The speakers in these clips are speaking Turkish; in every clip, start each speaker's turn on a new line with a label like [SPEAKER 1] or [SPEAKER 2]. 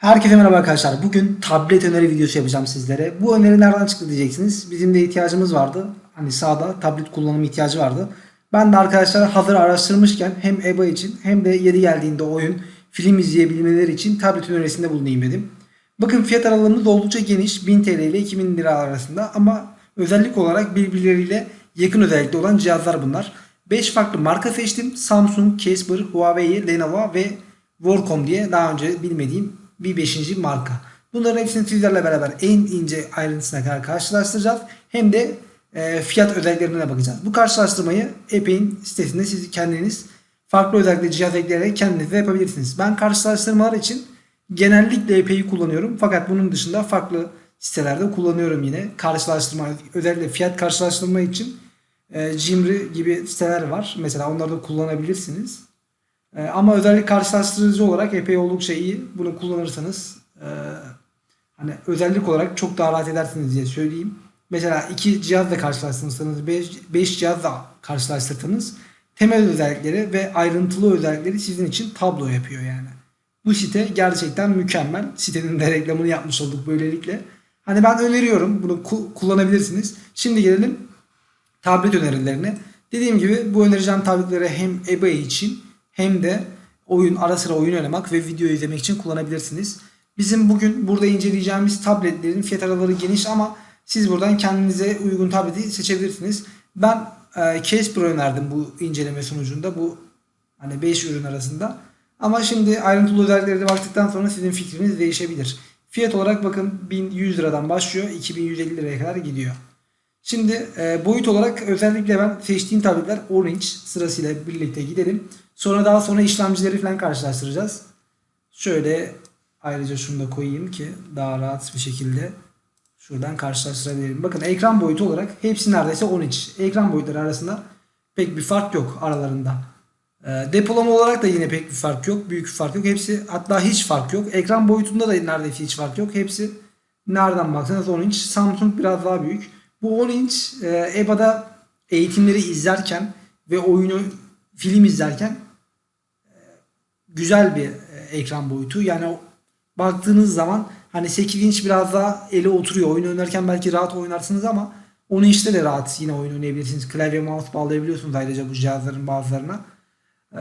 [SPEAKER 1] Herkese merhaba arkadaşlar. Bugün tablet öneri videosu yapacağım sizlere. Bu öneri nereden çıktı diyeceksiniz. Bizim de ihtiyacımız vardı. Hani sağda tablet kullanımı ihtiyacı vardı. Ben de arkadaşlar hazır araştırmışken hem EBA için hem de yeri geldiğinde oyun, film izleyebilmeleri için tablet önerisinde bulunayım dedim. Bakın fiyat aralığımız oldukça geniş. 1000 TL ile 2000 lira arasında ama özellik olarak birbirleriyle yakın özellikte olan cihazlar bunlar. 5 farklı marka seçtim. Samsung, Casper, Huawei, Lenovo ve Worcom diye daha önce bilmediğim bir 5. marka. Bunların hepsini sizlerle beraber en ince ayrıntısına kadar karşılaştıracağız. Hem de e, fiyat özelliklerine bakacağız. Bu karşılaştırmayı Apple'in sitesinde siz kendiniz farklı özellikle cihaz ekleyerek kendiniz de yapabilirsiniz. Ben karşılaştırmalar için genellikle epey'i kullanıyorum. Fakat bunun dışında farklı sitelerde kullanıyorum yine. Karşılaştırma özellikle fiyat karşılaştırma için e, Jimry gibi siteler var. Mesela onları da kullanabilirsiniz. E, ama özellikle karşılaştırıcı olarak epey oldukça iyi. Bunu kullanırsanız e, hani özellik olarak çok daha rahat edersiniz diye söyleyeyim. Mesela iki cihazla karşılaştırırsanız, 5 cihazla karşılaştırırsanız temel özellikleri ve ayrıntılı özellikleri sizin için tablo yapıyor yani. Bu site gerçekten mükemmel. Sitenin de reklamını yapmış olduk böylelikle. Hani ben öneriyorum. Bunu ku- kullanabilirsiniz. Şimdi gelelim tablet önerilerine. Dediğim gibi bu önereceğim tabletlere hem EBA için hem de oyun ara sıra oyun oynamak ve video izlemek için kullanabilirsiniz. Bizim bugün burada inceleyeceğimiz tabletlerin fiyat araları geniş ama siz buradan kendinize uygun tableti seçebilirsiniz. Ben e, Casper önerdim bu inceleme sonucunda. Bu hani 5 ürün arasında. Ama şimdi ayrıntılı özelliklere baktıktan sonra sizin fikriniz değişebilir. Fiyat olarak bakın 1100 liradan başlıyor 2150 liraya kadar gidiyor. Şimdi e, boyut olarak özellikle ben seçtiğim tabletler 10 inç sırasıyla birlikte gidelim. Sonra daha sonra işlemcileri falan karşılaştıracağız. Şöyle ayrıca şunu da koyayım ki daha rahat bir şekilde şuradan karşılaştırabilirim. Bakın ekran boyutu olarak hepsi neredeyse 10 inç. Ekran boyutları arasında pek bir fark yok aralarında. E, depolama olarak da yine pek bir fark yok. Büyük bir fark yok. Hepsi hatta hiç fark yok. Ekran boyutunda da neredeyse hiç fark yok. Hepsi nereden baksanız 10 inç. Samsung biraz daha büyük. Bu 10 inç e, EBA'da eğitimleri izlerken ve oyunu film izlerken güzel bir e, ekran boyutu. Yani baktığınız zaman hani 8 inç biraz daha ele oturuyor. Oyun oynarken belki rahat oynarsınız ama 10 inçte de rahat yine oyun oynayabilirsiniz. Klavye mouse bağlayabiliyorsunuz ayrıca bu cihazların bazılarına. Ee,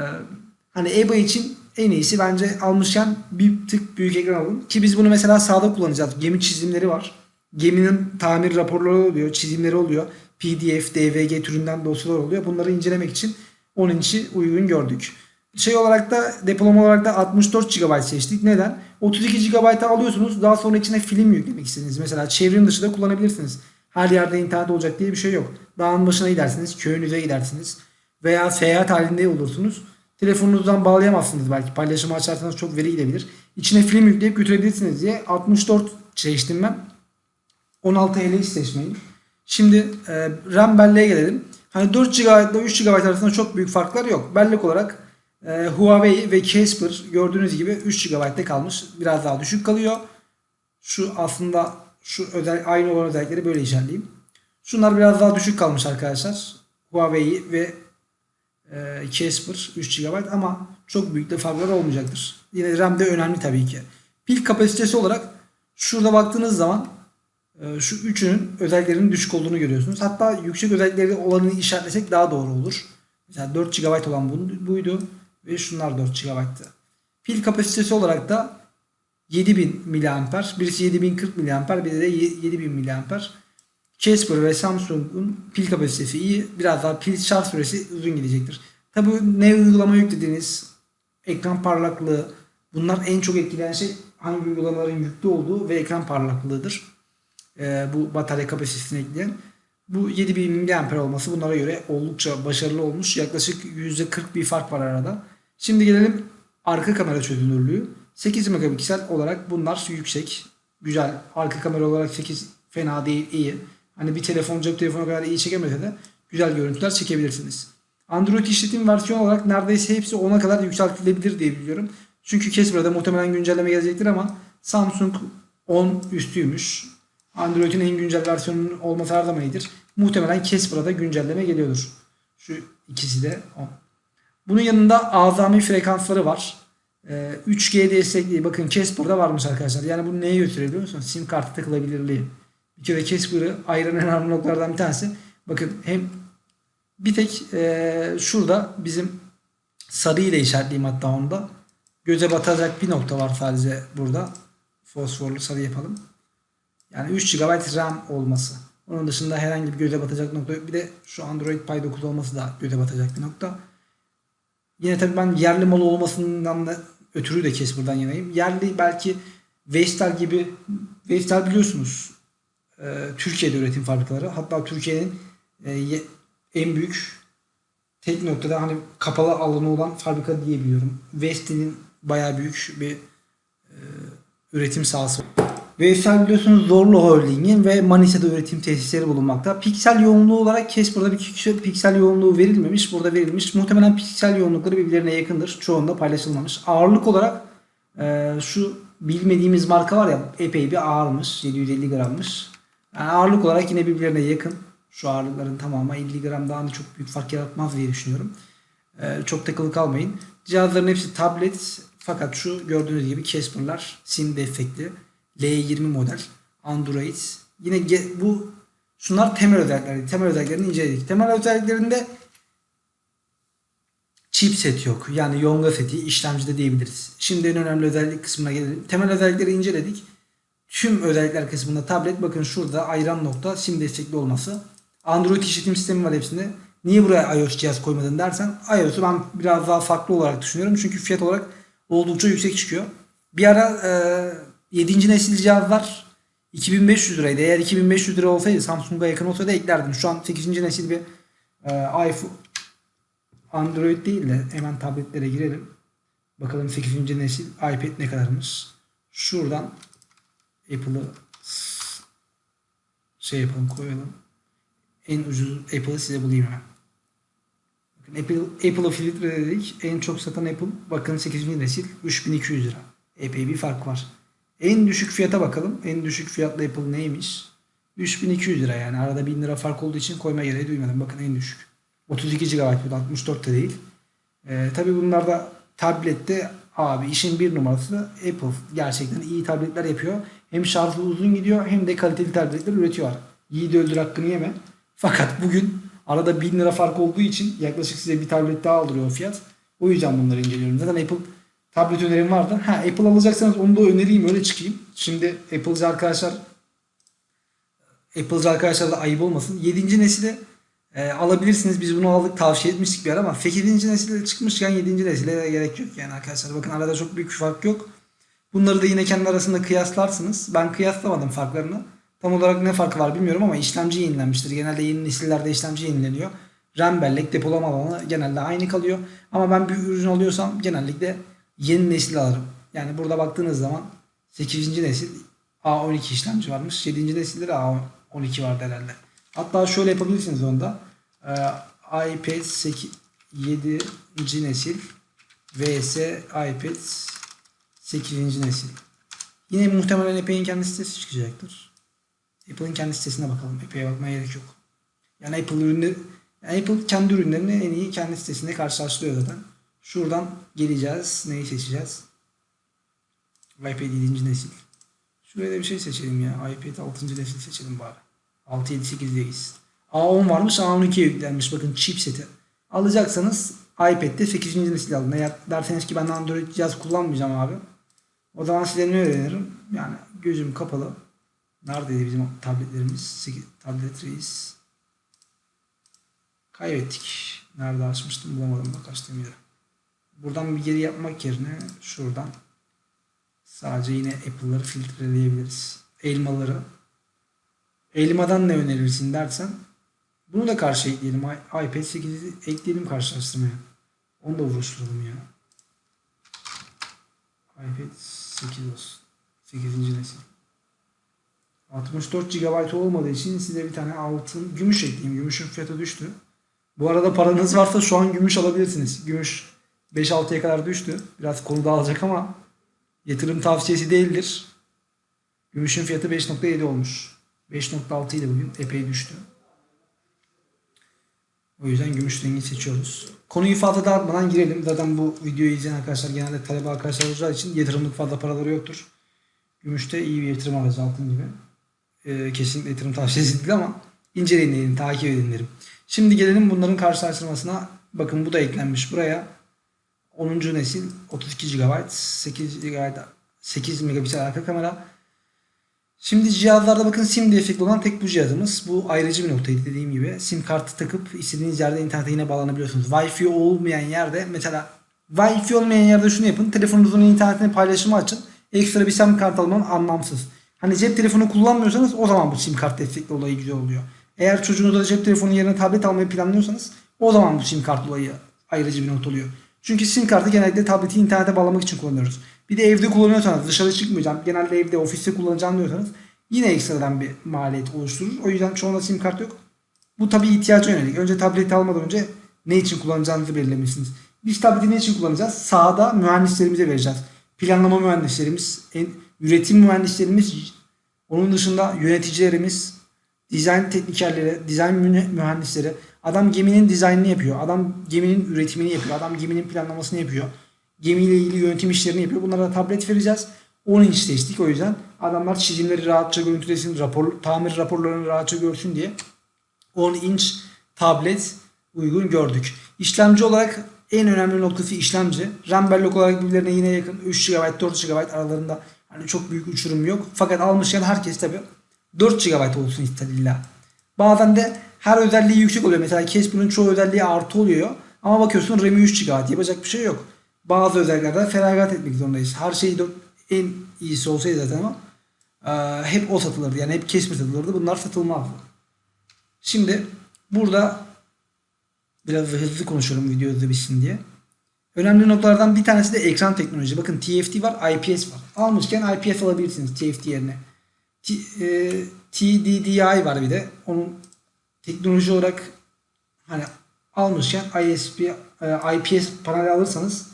[SPEAKER 1] hani EBA için en iyisi bence almışken bir tık büyük ekran alın. Ki biz bunu mesela sağda kullanacağız. Gemi çizimleri var. Geminin tamir raporları oluyor, çizimleri oluyor. PDF, DVG türünden dosyalar oluyor. Bunları incelemek için 10 inç'i uygun gördük. Şey olarak da depolama olarak da 64 GB seçtik. Neden? 32 GB'a alıyorsunuz. Daha sonra içine film yüklemek istediniz. Mesela çevrim dışı da kullanabilirsiniz. Her yerde internet olacak diye bir şey yok. Dağın başına gidersiniz, köyünüze gidersiniz veya seyahat halinde olursunuz. Telefonunuzdan bağlayamazsınız belki. Paylaşımı açarsanız çok veri gidebilir. İçine film yükleyip götürebilirsiniz diye 64 seçtim ben. 16 hele hiç seçmeyin. Şimdi e, RAM belleğe gelelim. Hani 4 GB ile 3 GB arasında çok büyük farklar yok. Bellek olarak e, Huawei ve Casper gördüğünüz gibi 3 GB'de kalmış. Biraz daha düşük kalıyor. Şu aslında şu özel aynı olan özellikleri böyle işaretleyeyim. Şunlar biraz daha düşük kalmış arkadaşlar. Huawei ve e, Casper 3 GB ama çok büyük de farklar olmayacaktır. Yine RAM de önemli tabii ki. Pil kapasitesi olarak şurada baktığınız zaman e, şu üçünün özelliklerinin düşük olduğunu görüyorsunuz. Hatta yüksek özellikleri olanını işaretlesek daha doğru olur. Mesela 4 GB olan bu- buydu ve şunlar 4 GB'tı. Pil kapasitesi olarak da 7000 mAh, birisi 7040 mAh, biri de 7000 mAh. Casper ve Samsung'un pil kapasitesi iyi. Biraz daha pil şarj süresi uzun gidecektir. Tabi ne uygulama yüklediğiniz, ekran parlaklığı bunlar en çok etkileyen şey hangi uygulamaların yüklü olduğu ve ekran parlaklığıdır. Ee, bu batarya kapasitesini ekleyen. Bu 7000 mAh olması bunlara göre oldukça başarılı olmuş. Yaklaşık %40 bir fark var arada. Şimdi gelelim arka kamera çözünürlüğü. 8 megapiksel olarak bunlar yüksek. Güzel. Arka kamera olarak 8 fena değil, iyi. Hani bir telefon cep telefonu kadar iyi çekemese de güzel görüntüler çekebilirsiniz. Android işletim versiyonu olarak neredeyse hepsi 10'a kadar yükseltilebilir diye biliyorum. Çünkü Casper'da muhtemelen güncelleme gelecektir ama Samsung 10 üstüymüş. Android'in en güncel versiyonunun olması her zaman iyidir. Muhtemelen Casper'a güncelleme geliyordur. Şu ikisi de 10. Bunun yanında azami frekansları var. Ee, 3G destekli. Bakın Casper'da varmış arkadaşlar. Yani bu neye götürüyor biliyor musunuz? Sim kartı takılabilirliği. Bir kere Casper'ı ayıran en önemli noktalardan bir tanesi. Bakın hem bir tek ee, şurada bizim sarı ile işaretleyeyim hatta onda. Göze batacak bir nokta var sadece burada. Fosforlu sarı yapalım. Yani 3 GB RAM olması. Onun dışında herhangi bir göze batacak nokta yok. Bir de şu Android Pie 9 olması da göze batacak bir nokta. Yine tabii ben yerli malı olmasından da ötürü de Casper'dan yanayım. Yerli belki Vestel gibi Vestel biliyorsunuz e, Türkiye'de üretim fabrikaları. Hatta Türkiye'nin e, en büyük tek noktada hani kapalı alanı olan fabrika diyebiliyorum. Vestel'in bayağı büyük bir e, üretim sahası. Vestel biliyorsunuz Zorlu Holding'in ve Manisa'da üretim tesisleri bulunmakta. Piksel yoğunluğu olarak Casper'da bir piksel, yoğunluğu verilmemiş. Burada verilmiş. Muhtemelen piksel yoğunlukları birbirlerine yakındır. Çoğunda paylaşılmamış. Ağırlık olarak e, şu bilmediğimiz marka var ya epey bir ağırmış. 750 grammış. Yani ağırlık olarak yine birbirlerine yakın. Şu ağırlıkların tamamı 50 gram daha çok büyük fark yaratmaz diye düşünüyorum. E, çok takılı kalmayın. Cihazların hepsi tablet fakat şu gördüğünüz gibi Casper'lar sim destekli. L20 model Android. Yine bu şunlar temel özellikleri. Temel özelliklerini inceledik. Temel özelliklerinde chipset yok. Yani Yonga seti işlemcide diyebiliriz. Şimdi en önemli özellik kısmına gelelim. Temel özellikleri inceledik. Tüm özellikler kısmında tablet bakın şurada ayıran nokta sim destekli olması. Android işletim sistemi var hepsinde. Niye buraya iOS cihaz koymadın dersen iOS'u ben biraz daha farklı olarak düşünüyorum. Çünkü fiyat olarak oldukça yüksek çıkıyor. Bir ara e, 7. nesil cihazlar 2500 liraydı. Eğer 2500 lira olsaydı Samsung'a yakın olsaydı eklerdim. Şu an 8. nesil bir e, iPhone Android değil de hemen tabletlere girelim. Bakalım 8. nesil iPad ne kadarmış. Şuradan Apple'ı şey yapalım koyalım. En ucuz Apple'ı size bulayım hemen. Bakın Apple, Apple'ı filtreledik. En çok satan Apple bakın 8. nesil 3200 lira. Epey bir fark var. En düşük fiyata bakalım. En düşük fiyatlı Apple neymiş? 3200 lira yani. Arada 1000 lira fark olduğu için koyma gereği duymadım. Bakın en düşük. 32 GB 64 da değil. Ee, tabii bunlarda tablette abi işin bir numarası Apple. Gerçekten iyi tabletler yapıyor. Hem şarjı uzun gidiyor hem de kaliteli tabletler üretiyor. Yiğit öldür hakkını yeme. Fakat bugün arada 1000 lira fark olduğu için yaklaşık size bir tablet daha aldırıyor fiyat. O yüzden bunları inceliyorum. Zaten Apple tablet önerim vardı. Ha Apple alacaksanız onu da önereyim öyle çıkayım. Şimdi Apple'cı arkadaşlar Apple'cı arkadaşlar da ayıp olmasın. 7. nesile e, alabilirsiniz. Biz bunu aldık tavsiye etmiştik bir ara ama 8. nesile çıkmışken 7. nesile de gerek yok yani arkadaşlar. Bakın arada çok büyük bir fark yok. Bunları da yine kendi arasında kıyaslarsınız. Ben kıyaslamadım farklarını. Tam olarak ne farkı var bilmiyorum ama işlemci yenilenmiştir. Genelde yeni nesillerde işlemci yenileniyor. RAM bellek depolama alanı genelde aynı kalıyor. Ama ben bir ürün alıyorsam genellikle yeni nesil alırım. Yani burada baktığınız zaman 8. nesil A12 işlemci varmış. 7. nesilde de A12 vardı herhalde. Hatta şöyle yapabilirsiniz onda. Ee, iPad 8, 7. nesil vs iPad 8. nesil. Yine muhtemelen Apple'in kendi sitesi çıkacaktır. Apple'in kendi sitesine bakalım. Apple'e bakmaya gerek yok. Yani Apple ürünleri Apple kendi ürünlerini en iyi kendi sitesinde karşılaştırıyor zaten. Şuradan geleceğiz. Neyi seçeceğiz? iPad 7. nesil. Şuraya da bir şey seçelim ya. iPad 6. nesil seçelim bari. 6, 7, 8'deyiz. A10 varmış A12'ye yüklenmiş. Bakın chipseti. Alacaksanız iPad'de 8. nesil alın. Eğer derseniz ki ben Android cihaz kullanmayacağım abi. O zaman size ne öğrenirim? Yani gözüm kapalı. Neredeydi bizim tabletlerimiz? 8, tablet reis. Kaybettik. Nerede açmıştım bulamadım bak açtığım yere. Buradan bir geri yapmak yerine şuradan sadece yine Apple'ları filtreleyebiliriz. Elmaları. Elmadan ne önerirsin dersen bunu da karşı ekleyelim. İPad 8'i ekleyelim karşılaştırmaya. Onu da uğraştıralım ya. iPad 8 olsun. 8. nesil. 64 GB olmadığı için size bir tane altın gümüş ekleyeyim. Gümüşün fiyatı düştü. Bu arada paranız varsa şu an gümüş alabilirsiniz. Gümüş 5-6'ya kadar düştü. Biraz konu dağılacak ama yatırım tavsiyesi değildir. Gümüşün fiyatı 5.7 olmuş. 5.6 idi bugün. Epey düştü. O yüzden gümüş rengi seçiyoruz. Konuyu fazla dağıtmadan girelim. Zaten bu videoyu izleyen arkadaşlar genelde talebe arkadaşlar olacağı için yatırımlık fazla paraları yoktur. Gümüşte iyi bir yatırım aracı altın gibi. Ee, kesinlikle yatırım tavsiyesi değil ama inceleyin takip edin derim. Şimdi gelelim bunların karşılaştırmasına. Bakın bu da eklenmiş buraya. 10. nesil 32 GB, 8 GB, 8 megapiksel arka kamera. Şimdi cihazlarda bakın sim defekti olan tek bu cihazımız. Bu ayrıcı bir noktaydı dediğim gibi. Sim kartı takıp istediğiniz yerde internete yine bağlanabiliyorsunuz. Wi-Fi olmayan yerde mesela Wi-Fi olmayan yerde şunu yapın. Telefonunuzun internetine paylaşımı açın. Ekstra bir sim kart alman anlamsız. Hani cep telefonu kullanmıyorsanız o zaman bu sim kart destekli olayı güzel oluyor. Eğer çocuğunuza cep telefonu yerine tablet almayı planlıyorsanız o zaman bu sim kart olayı ayrıcı bir nokta oluyor. Çünkü sim kartı genellikle tableti internete bağlamak için kullanıyoruz. Bir de evde kullanıyorsanız dışarı çıkmayacağım. Genelde evde ofiste kullanacağım diyorsanız yine ekstradan bir maliyet oluşturur. O yüzden çoğunda sim kart yok. Bu tabii ihtiyaca yönelik. Önce tableti almadan önce ne için kullanacağınızı belirlemişsiniz. Biz tableti ne için kullanacağız? Sahada mühendislerimize vereceğiz. Planlama mühendislerimiz, en, üretim mühendislerimiz, onun dışında yöneticilerimiz, dizayn teknikerleri, dizayn mühendisleri. Adam geminin dizaynını yapıyor. Adam geminin üretimini yapıyor. Adam geminin planlamasını yapıyor. Gemiyle ilgili yönetim işlerini yapıyor. Bunlara da tablet vereceğiz. 10 inç seçtik o yüzden. Adamlar çizimleri rahatça görüntülesin, rapor, tamir raporlarını rahatça görsün diye 10 inç tablet uygun gördük. İşlemci olarak en önemli noktası işlemci. RAM bellek olarak birbirlerine yine yakın 3 GB 4 GB aralarında hani çok büyük uçurum yok. Fakat almışken herkes tabi 4 GB olsun ister illa. Bazen de her özelliği yüksek oluyor. Mesela Casper'ın çoğu özelliği artı oluyor. Ama bakıyorsun RAM'i 3 GB yapacak bir şey yok. Bazı özelliklerde feragat etmek zorundayız. Her şey en iyisi olsaydı zaten ama e, hep o satılırdı. Yani hep Casper satılırdı. Bunlar satılmazdı. Şimdi burada biraz hızlı konuşuyorum video hızlı bitsin diye. Önemli noktalardan bir tanesi de ekran teknoloji. Bakın TFT var, IPS var. Almışken IPS alabilirsiniz TFT yerine. T, e, TDDI var bir de. Onun teknoloji olarak hani almışken ISP, e, IPS panel alırsanız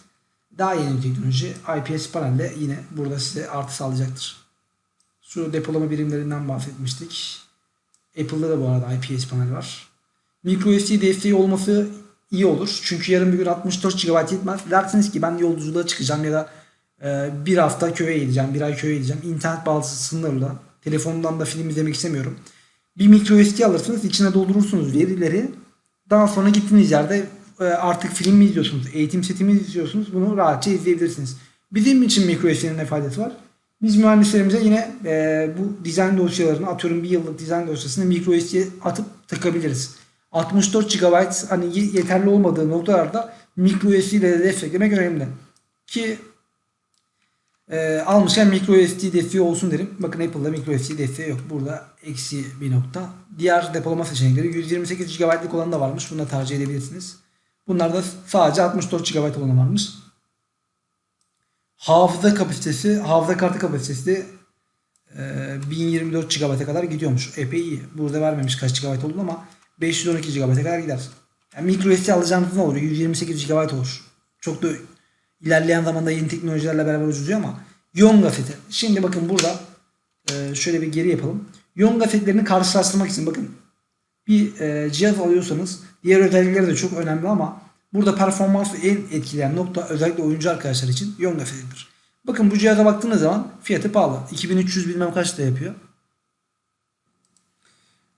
[SPEAKER 1] daha yeni bir teknoloji. IPS panelle yine burada size artı sağlayacaktır. Şu depolama birimlerinden bahsetmiştik. Apple'da da bu arada IPS panel var. MicroSD desteği olması iyi olur. Çünkü yarın bir gün 64 GB yetmez. Dersiniz ki ben yolculuğa çıkacağım ya da e, bir hafta köye gideceğim, bir ay köye gideceğim. İnternet bağlantısı sınırlı. Telefondan da film izlemek istemiyorum. Bir microSD alırsınız, içine doldurursunuz verileri. Daha sonra gittiğiniz yerde e, artık film mi izliyorsunuz, eğitim seti mi izliyorsunuz bunu rahatça izleyebilirsiniz. Bizim için microSD'nin ne faydası var? Biz mühendislerimize yine e, bu dizayn dosyalarını atıyorum bir yıllık dizayn dosyasını microSD'ye atıp takabiliriz. 64 GB hani yeterli olmadığı noktalarda microSD ile de desteklemek önemli. Ki e, almışken microSD desteği olsun derim. Bakın Apple'da microSD desteği yok. Burada eksi bir nokta. Diğer depolama seçenekleri 128 GB'lık olan da varmış. Bunu da tercih edebilirsiniz. Bunlarda sadece 64 GB olanı varmış. Hafıza kapasitesi, hafıza kartı kapasitesi e, 1024 GB'a kadar gidiyormuş. Epey iyi. Burada vermemiş kaç GB olduğunu ama 512 GB'a kadar gider. Yani micro SD alacağınız ne olur? 128 GB olur. Çok da ilerleyen zamanda yeni teknolojilerle beraber ucuzluyor ama yoğun gazete. Şimdi bakın burada e, şöyle bir geri yapalım. Yoğun gazetelerini karşılaştırmak için bakın bir e, cihaz alıyorsanız diğer özellikleri de çok önemli ama burada performansı en etkileyen nokta özellikle oyuncu arkadaşlar için yoğun gazetedir. Bakın bu cihaza baktığınız zaman fiyatı pahalı. 2300 bilmem kaç da yapıyor.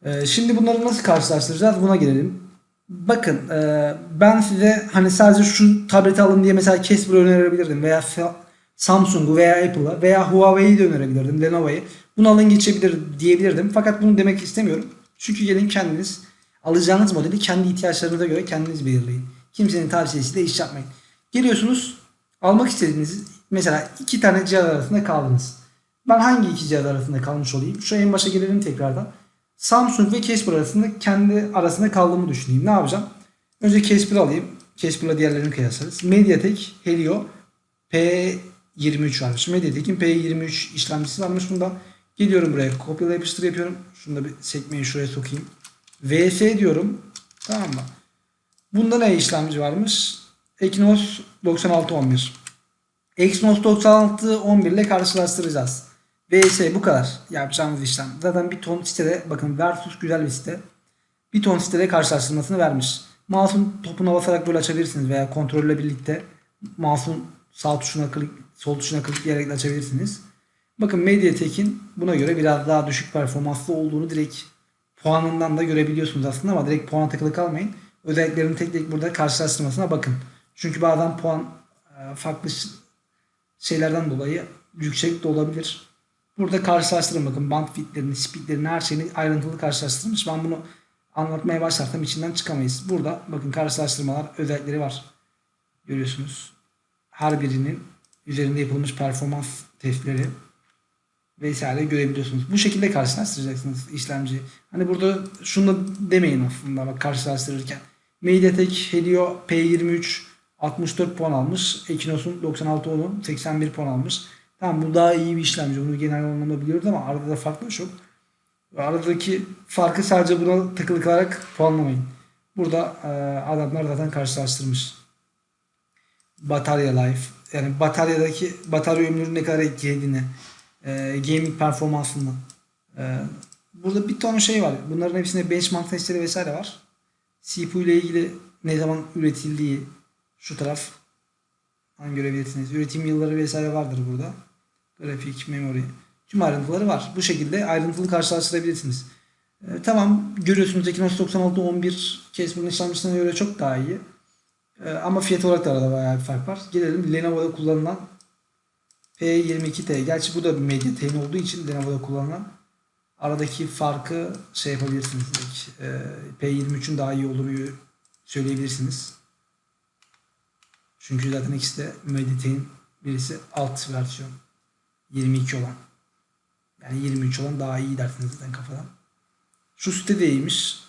[SPEAKER 1] Ee, şimdi bunları nasıl karşılaştıracağız? Buna gelelim. Bakın e, ben size hani sadece şu tableti alın diye mesela Casper'ı önerebilirdim veya Samsung'u veya Apple'ı veya Huawei'yi de önerebilirdim. Lenovo'yu. Bunu alın geçebilir diyebilirdim. Fakat bunu demek istemiyorum. Çünkü gelin kendiniz alacağınız modeli kendi ihtiyaçlarınıza göre kendiniz belirleyin. Kimsenin tavsiyesiyle iş yapmayın. Geliyorsunuz almak istediğiniz mesela iki tane cihaz arasında kaldınız. Ben hangi iki cihaz arasında kalmış olayım? Şu en başa gelelim tekrardan. Samsung ve Casper arasında kendi arasında kaldığımı düşüneyim. Ne yapacağım? Önce Casper alayım. Casper'la diğerlerini kıyaslarız. Mediatek Helio P23 varmış. Mediatek'in P23 işlemcisi varmış bunda. Geliyorum buraya kopyala yapıştır yapıyorum. Şunu da bir sekmeyi şuraya sokayım. VS diyorum. Tamam mı? Bunda ne işlemci varmış? Exynos 9611. Exynos 9611 ile karşılaştıracağız. VS bu kadar yapacağımız işlem. Zaten bir ton sitede bakın Versus güzel bir site. Bir ton sitede karşılaştırmasını vermiş. Mouse'un topuna basarak böyle açabilirsiniz veya kontrolle birlikte mouse'un sağ tuşuna klik, sol tuşuna klikleyerek açabilirsiniz. Bakın Mediatek'in buna göre biraz daha düşük performanslı olduğunu direkt puanından da görebiliyorsunuz aslında ama direkt puana takılı kalmayın. Özelliklerini tek tek burada karşılaştırmasına bakın. Çünkü bazen puan e, farklı şeylerden dolayı yüksek de olabilir. Burada karşılaştırın bakın bandwidthlerini, speedlerini, her şeyini ayrıntılı karşılaştırmış. Ben bunu anlatmaya başlarsam içinden çıkamayız. Burada bakın karşılaştırmalar, özellikleri var. Görüyorsunuz. Her birinin üzerinde yapılmış performans testleri vesaire görebiliyorsunuz. Bu şekilde karşılaştıracaksınız işlemci. Hani burada şunu demeyin aslında bak karşılaştırırken. MediaTek Helio P23 64 puan almış. Exynos'un 96 onun 81 puan almış. Tamam bu daha iyi bir işlemci. Bunu genel anlamda biliyoruz ama arada da farklı çok. Aradaki farkı sadece buna takılı kalarak puanlamayın. Burada e, adamlar zaten karşılaştırmış. Batarya life yani bataryadaki batarya ömrünün ne kadar etkilediğini, e, gaming performansını. E, burada bir ton şey var. Bunların hepsinde benchmark testleri vesaire var. CPU ile ilgili ne zaman üretildiği şu taraf hani görebilirsiniz. Üretim yılları vesaire vardır burada. Grafik, memory. Tüm ayrıntıları var. Bu şekilde ayrıntılı karşılaştırabilirsiniz. E, tamam görüyorsunuz Exynos 96 11 Casper'ın işlemcisine göre çok daha iyi. E, ama fiyat olarak da arada bayağı bir fark var. Gelelim Lenovo'da kullanılan P22T. Gerçi bu da bir MediaTek'in olduğu için Lenovo'da kullanılan aradaki farkı şey yapabilirsiniz. E, P23'ün daha iyi olduğunu söyleyebilirsiniz. Çünkü zaten ikisi de Mediatek'in birisi alt versiyon. 22 olan. Yani 23 olan daha iyi dersiniz zaten kafadan. Şu sitedeymiş.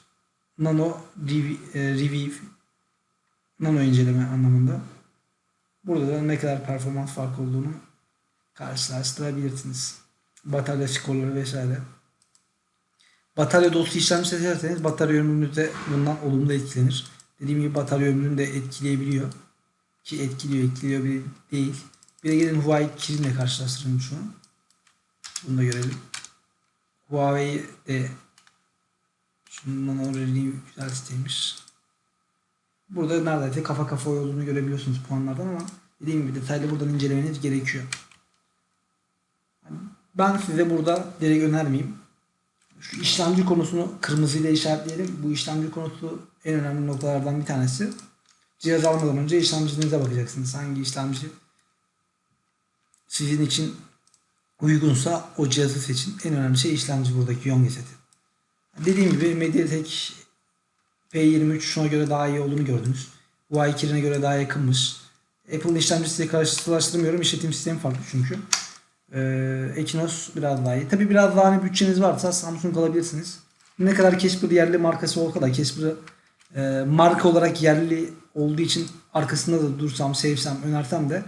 [SPEAKER 1] Nano Rev- e, Review nano inceleme anlamında. Burada da ne kadar performans farkı olduğunu karşılaştırabilirsiniz. Batarya skorları vesaire. Batarya dostu işlemci seçerseniz batarya ömrünüz de bundan olumlu etkilenir. Dediğim gibi batarya ömrünü de etkileyebiliyor. Ki etkiliyor, etkiliyor bir değil. Bir de gelin Huawei Kirin'le karşılaştıralım şu an. Bunu da görelim. Huawei de şundan oraya güzel siteymiş. Burada neredeyse kafa kafa olduğunu görebiliyorsunuz puanlardan ama dediğim gibi detaylı buradan incelemeniz gerekiyor. Ben size burada direkt önermeyeyim. Şu işlemci konusunu kırmızıyla işaretleyelim. Bu işlemci konusu en önemli noktalardan bir tanesi. Cihaz almadan önce işlemcinize bakacaksınız. Hangi işlemci sizin için uygunsa o cihazı seçin. En önemli şey işlemci buradaki Yonge seti. Dediğim gibi Mediatek P23 şuna göre daha iyi olduğunu gördünüz. Huawei Kirin'e göre daha yakınmış. Apple'ın işlemcisiyle karşılaştırmıyorum. İşletim sistemi farklı çünkü. Ee, Exynos biraz daha iyi. Tabi biraz daha hani bütçeniz varsa Samsung alabilirsiniz. Ne kadar Casper yerli markası olsa da Casper'ı e, marka olarak yerli olduğu için arkasında da dursam, sevsem, önersem de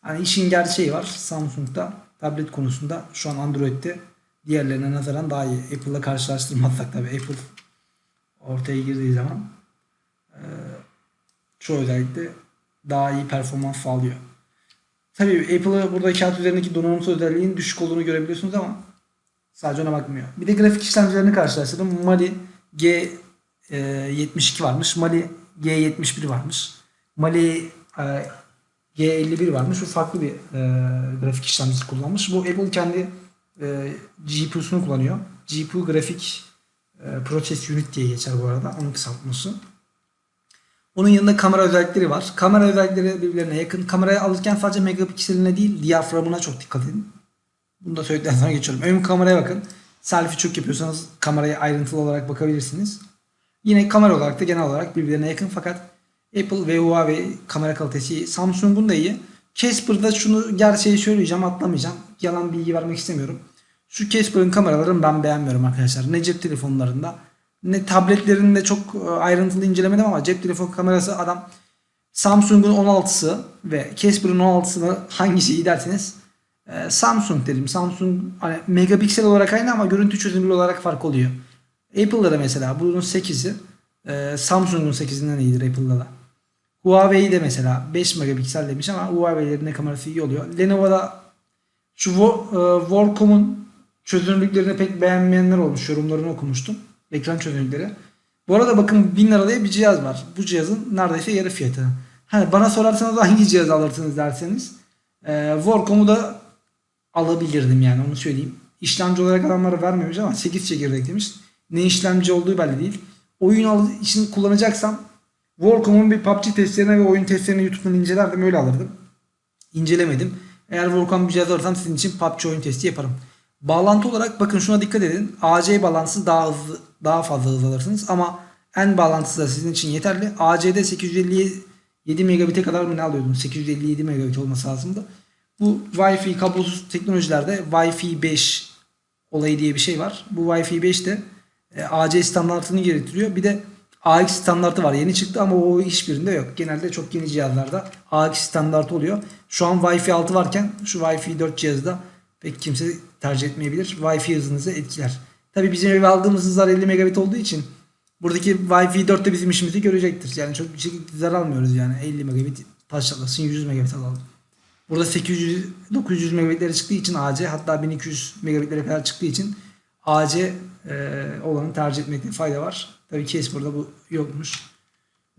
[SPEAKER 1] hani işin gerçeği var. Samsung'da tablet konusunda şu an Android'de diğerlerine nazaran daha iyi. Apple'la karşılaştırmazsak tabi Apple ortaya girdiği zaman e, çoğu özellikle daha iyi performans sağlıyor. Tabii Apple'ı burada kağıt üzerindeki donanımsal özelliğin düşük olduğunu görebiliyorsunuz ama sadece ona bakmıyor. Bir de grafik işlemcilerini karşılaştırdım. Mali G72 varmış. Mali G71 varmış. Mali e, G51 varmış. Bu farklı bir e, grafik işlemcisi kullanmış. Bu Apple kendi e, GPU'sunu kullanıyor. GPU grafik e, Process Unit diye geçer bu arada. Onun kısaltması. Onun yanında kamera özellikleri var. Kamera özellikleri birbirlerine yakın. Kamerayı alırken sadece megapikseline değil diyaframına çok dikkat edin. Bunu da söyledikten sonra geçiyorum. Ön kameraya bakın. Selfie çok yapıyorsanız kameraya ayrıntılı olarak bakabilirsiniz. Yine kamera olarak da genel olarak birbirlerine yakın fakat Apple ve Huawei kamera kalitesi iyi. Samsung'un da iyi. Casper'da şunu gerçeği söyleyeceğim atlamayacağım. Yalan bilgi vermek istemiyorum. Şu Casper'ın kameralarını ben beğenmiyorum arkadaşlar. Ne cep telefonlarında ne tabletlerinde çok e, ayrıntılı incelemedim ama cep telefon kamerası adam Samsung'un 16'sı ve Casper'ın 16'sını hangisi iyi derseniz e, Samsung dedim. Samsung hani megapiksel olarak aynı ama görüntü çözünürlüğü olarak fark oluyor. Apple'da da mesela bunun 8'i e, Samsung'un 8'inden iyidir Apple'da da. Huawei'de mesela 5 megapiksel demiş ama Huawei'lerin de kamerası iyi oluyor. Lenovo'da şu Wo- e, çözünürlüklerini pek beğenmeyenler olmuş. Yorumlarını okumuştum. Ekran çözünürlükleri. Bu arada bakın 1000 lira diye bir cihaz var. Bu cihazın neredeyse yarı fiyatı. Hani bana sorarsanız hangi cihaz alırsınız derseniz e, Workom'u da alabilirdim yani onu söyleyeyim. İşlemci olarak adamlara vermemiş ama 8 çekirdek demiş. Ne işlemci olduğu belli değil. Oyun için kullanacaksam Workom'un bir PUBG testlerine ve oyun testlerini YouTube'dan incelerdim öyle alırdım. İncelemedim. Eğer Workom bir cihaz alırsam sizin için PUBG oyun testi yaparım. Bağlantı olarak bakın şuna dikkat edin. AC bağlantısı daha hızlı, daha fazla hız alırsınız ama N bağlantısı da sizin için yeterli. AC'de 857 megabit'e kadar mı ne alıyordunuz? 857 megabit olması lazımdı. Bu Wi-Fi kablosuz teknolojilerde Wi-Fi 5 olayı diye bir şey var. Bu Wi-Fi 5 de e, AC standartını gerektiriyor. Bir de AX standartı var. Yeni çıktı ama o hiçbirinde yok. Genelde çok yeni cihazlarda AX standartı oluyor. Şu an Wi-Fi 6 varken şu Wi-Fi 4 cihazda pek kimse tercih etmeyebilir. Wi-Fi hızınızı etkiler. Tabi bizim eve aldığımız hızlar 50 megabit olduğu için buradaki Wi-Fi 4 de bizim işimizi görecektir. Yani çok bir şekilde zarar almıyoruz yani. 50 megabit taşlasın 100 megabit alalım. Burada 800 900 megabitlere çıktığı için AC hatta 1200 megabitlere kadar çıktığı için AC e, olanı tercih etmekte fayda var. Tabii Casper'da bu yokmuş.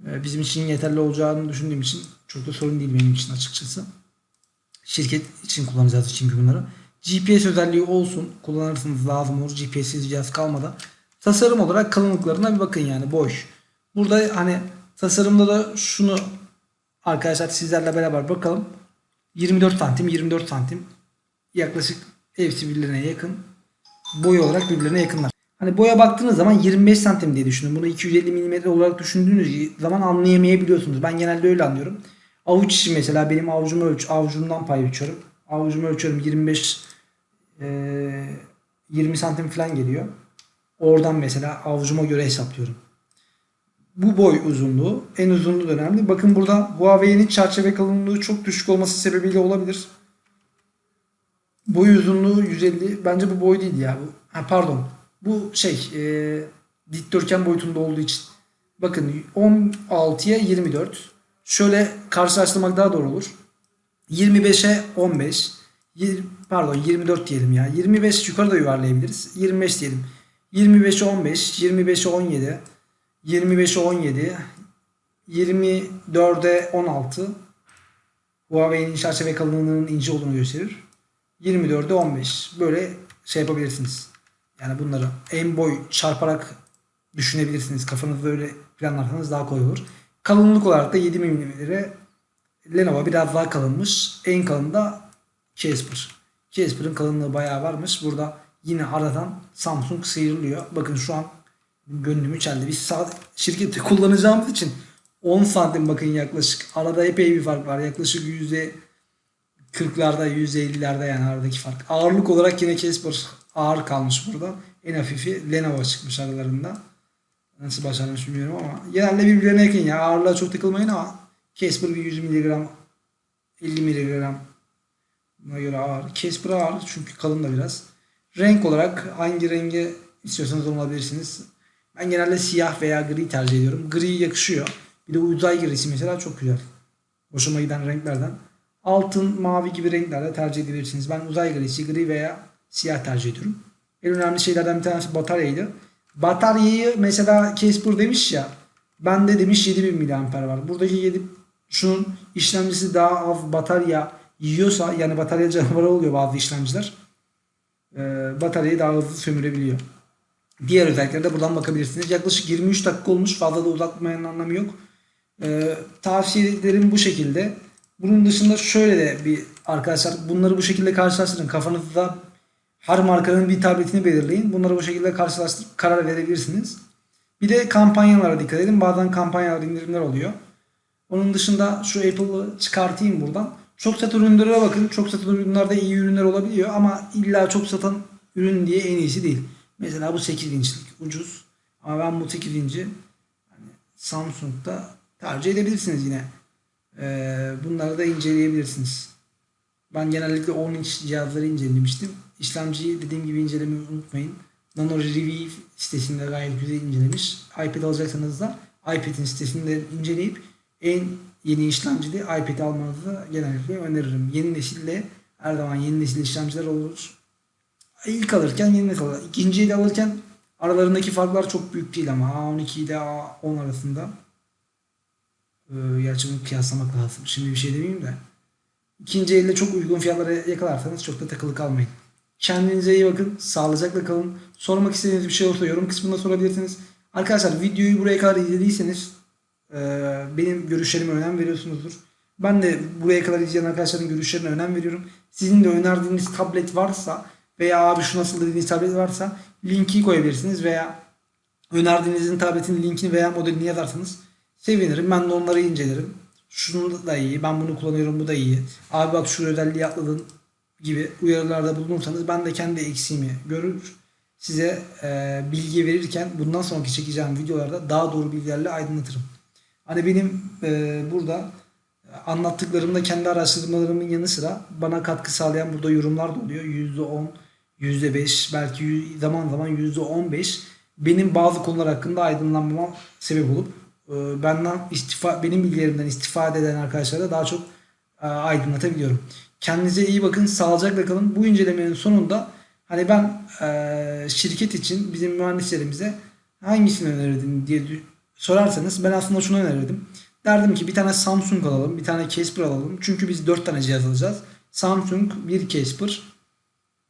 [SPEAKER 1] E, bizim için yeterli olacağını düşündüğüm için çok da sorun değil benim için açıkçası. Şirket için kullanacağız çünkü bunları. GPS özelliği olsun. Kullanırsınız lazım olur. GPS'siz cihaz kalmadan. Tasarım olarak kalınlıklarına bir bakın yani boş. Burada hani tasarımda da şunu arkadaşlar sizlerle beraber bakalım. 24 santim 24 santim yaklaşık hepsi birbirine yakın. Boy olarak birbirine yakınlar. Hani boya baktığınız zaman 25 santim diye düşünün. Bunu 250 mm olarak düşündüğünüz zaman anlayamayabiliyorsunuz. Ben genelde öyle anlıyorum. Avuç içi mesela benim avucumu ölç, avucumdan pay biçiyorum. Avucumu ölçüyorum 25 e, 20 santim falan geliyor. Oradan mesela avucuma göre hesaplıyorum. Bu boy uzunluğu en uzunluğu da önemli. Bakın burada Huawei'nin çerçeve kalınlığı çok düşük olması sebebiyle olabilir. Boy uzunluğu 150. Bence bu boy değil ya. Ha, pardon. Bu şey e, dikdörtgen boyutunda olduğu için. Bakın 16'ya 24. Şöyle karşılaştırmak daha doğru olur. 25'e 15. Yir- pardon 24 diyelim ya. 25 yukarıda yuvarlayabiliriz. 25 diyelim. 25'e 15. 25'e 17. 25'e 17. 24'e 16. Huawei'nin çerçeve kalınlığının ince olduğunu gösterir. 24'e 15. Böyle şey yapabilirsiniz. Yani bunları en boy çarparak düşünebilirsiniz. Kafanızda öyle planlarsanız daha kolay olur. Kalınlık olarak da 7 mm'lere Lenovo biraz daha kalınmış. En kalın da Casper. Casper'ın kalınlığı bayağı varmış. Burada yine aradan Samsung sıyrılıyor. Bakın şu an gönlümü çeldi. Biz sağ şirkette kullanacağımız için 10 santim bakın yaklaşık. Arada epey bir fark var. Yaklaşık yüzde 40'larda %50'lerde yani aradaki fark. Ağırlık olarak yine Casper ağır kalmış burada. En hafifi Lenovo çıkmış aralarında. Nasıl başarmış bilmiyorum ama genelde birbirlerine yakın ya. Ağırlığa çok takılmayın ama Casper bir 100 mg 50 mg buna göre ağır. Casper ağır çünkü kalın da biraz. Renk olarak hangi rengi istiyorsanız onu alabilirsiniz. Ben genelde siyah veya gri tercih ediyorum. Gri yakışıyor. Bir de uzay grisi mesela çok güzel. Hoşuma giden renklerden. Altın, mavi gibi renklerde tercih edebilirsiniz. Ben uzay grisi, gri veya siyah tercih ediyorum. En önemli şeylerden bir tanesi bataryaydı. Bataryayı mesela Casper demiş ya. Bende demiş 7000 mAh var. Buradaki 7 şunun işlemcisi daha az batarya yiyorsa yani batarya canavarı oluyor bazı işlemciler. Ee, bataryayı daha hızlı sömürebiliyor. Diğer özelliklere de buradan bakabilirsiniz. Yaklaşık 23 dakika olmuş. Fazla da uzatmanın anlamı yok. Ee, tavsiyelerim bu şekilde. Bunun dışında şöyle de bir arkadaşlar bunları bu şekilde karşılaştırın. Kafanızda her markanın bir tabletini belirleyin. Bunları bu şekilde karşılaştırıp karar verebilirsiniz. Bir de kampanyalara dikkat edin. Bazen kampanyalar indirimler oluyor. Onun dışında şu Apple'ı çıkartayım buradan. Çok satan ürünlere bakın. Çok satan ürünlerde iyi ürünler olabiliyor ama illa çok satan ürün diye en iyisi değil. Mesela bu 8 inçlik ucuz. Ama ben bu 8 inci hani Samsung'da tercih edebilirsiniz yine. Ee, bunları da inceleyebilirsiniz. Ben genellikle 10 inç cihazları incelemiştim. İşlemciyi dediğim gibi incelemeyi unutmayın. Nano Review sitesinde gayet güzel incelemiş. iPad alacaksanız da iPad'in sitesinde inceleyip en yeni işlemcili iPad'i almanızı genellikle öneririm. Yeni nesille her zaman yeni nesil işlemciler olur. İlk alırken yeni nesil alır. İkinciyi de alırken Aralarındaki farklar çok büyük değil ama A12 ile A10 arasında. Ee, gerçi bunu kıyaslamak lazım. Şimdi bir şey demeyeyim de. İkinci elde çok uygun fiyatlara yakalarsanız çok da takılı kalmayın. Kendinize iyi bakın. Sağlıcakla kalın. Sormak istediğiniz bir şey olursa yorum kısmında sorabilirsiniz. Arkadaşlar videoyu buraya kadar izlediyseniz benim görüşlerime önem veriyorsunuzdur. Ben de buraya kadar izleyen arkadaşların görüşlerine önem veriyorum. Sizin de önerdiğiniz tablet varsa veya abi şu nasıl dediğiniz tablet varsa linki koyabilirsiniz veya önerdiğinizin tabletin linkini veya modelini yazarsanız sevinirim. Ben de onları incelerim. Şunu da iyi, ben bunu kullanıyorum, bu da iyi. Abi bak şu özelliği atladın gibi uyarılarda bulunursanız ben de kendi eksiğimi görür size e, bilgi verirken bundan sonraki çekeceğim videolarda daha doğru bilgilerle aydınlatırım. Hani benim e, burada anlattıklarımda kendi araştırmalarımın yanı sıra bana katkı sağlayan burada yorumlar da oluyor. %10, %5 belki zaman zaman %15 benim bazı konular hakkında aydınlanmama sebep olup e, benden istifa benim bilgilerimden istifade eden arkadaşlara da daha çok e, aydınlatabiliyorum. Kendinize iyi bakın, sağlıcakla kalın. Bu incelemenin sonunda hani ben e, şirket için bizim mühendislerimize hangisini önerirdin diye sorarsanız ben aslında şunu önerirdim. Derdim ki bir tane Samsung alalım, bir tane Casper alalım. Çünkü biz 4 tane cihaz alacağız. Samsung, bir Casper.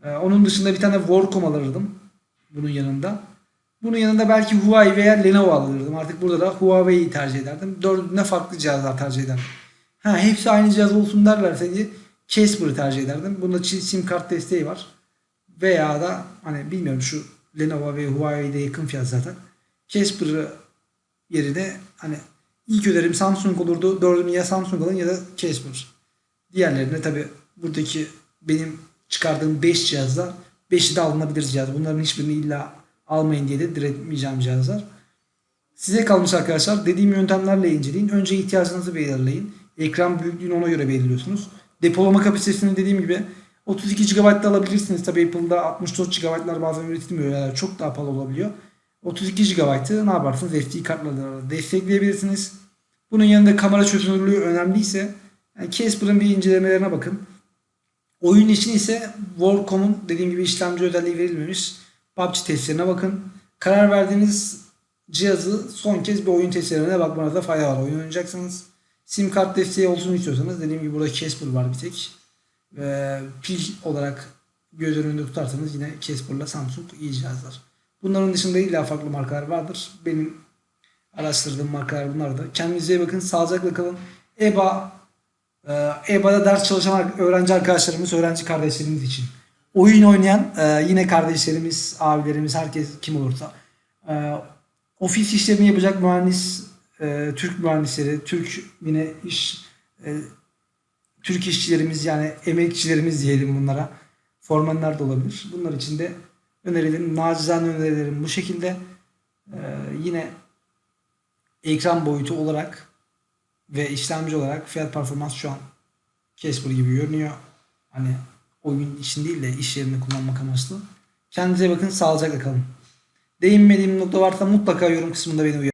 [SPEAKER 1] E, onun dışında bir tane Wacom alırdım bunun yanında. Bunun yanında belki Huawei veya Lenovo alırdım. Artık burada da Huawei'yi tercih ederdim. Dördüne farklı cihazlar tercih ederdim. Ha, hepsi aynı cihaz olsun derlerse diye Casper'ı tercih ederdim. Bunda sim kart desteği var. Veya da hani bilmiyorum şu Lenovo ve Huawei'de yakın fiyat zaten. Casper'ı yerine hani ilk önerim Samsung olurdu. Dördünü ya Samsung alın ya da Casper. Diğerlerine tabi buradaki benim çıkardığım 5 cihazda 5'i de alınabilir cihaz. Bunların hiçbirini illa almayın diye de diretmeyeceğim cihazlar. Size kalmış arkadaşlar. Dediğim yöntemlerle inceleyin. Önce ihtiyacınızı belirleyin. Ekran büyüklüğünü ona göre belirliyorsunuz. Depolama kapasitesini dediğim gibi 32 GB da alabilirsiniz. Tabii Apple'da 64 GB'lar bazen üretilmiyor. Yani çok daha pahalı olabiliyor. 32 GB'ı ne yaparsınız? SD kartlarla destekleyebilirsiniz. Bunun yanında kamera çözünürlüğü önemliyse yani Casper'ın bir incelemelerine bakın. Oyun için ise Warcom'un dediğim gibi işlemci özelliği verilmemiş PUBG testlerine bakın. Karar verdiğiniz cihazı son kez bir oyun testlerine bakmanızda fayda var. Oyun oynayacaksanız sim kart desteği olsun istiyorsanız dediğim gibi burada Casper var bir tek. Ve pil olarak göz önünde tutarsanız yine Casper'la Samsung iyi cihazlar. Bunların dışında illa farklı markalar vardır. Benim araştırdığım markalar bunlar da. Kendinize iyi bakın. Sağlıcakla kalın. EBA EBA'da ders çalışan öğrenci arkadaşlarımız, öğrenci kardeşlerimiz için. Oyun oynayan e, yine kardeşlerimiz, abilerimiz, herkes kim olursa. e, ofis işlerini yapacak mühendis, e, Türk mühendisleri, Türk yine iş, e, Türk işçilerimiz yani emekçilerimiz diyelim bunlara. Formanlar da olabilir. Bunlar için de önerilerim, nacizane önerilerim bu şekilde. E, yine ekran boyutu olarak ve işlemci olarak fiyat performans şu an Casper gibi görünüyor. Hani oyun için değil de iş yerinde kullanmak amaçlı. Kendinize bakın, sağlıcakla kalın. Değinmediğim nokta varsa mutlaka yorum kısmında beni uyarın.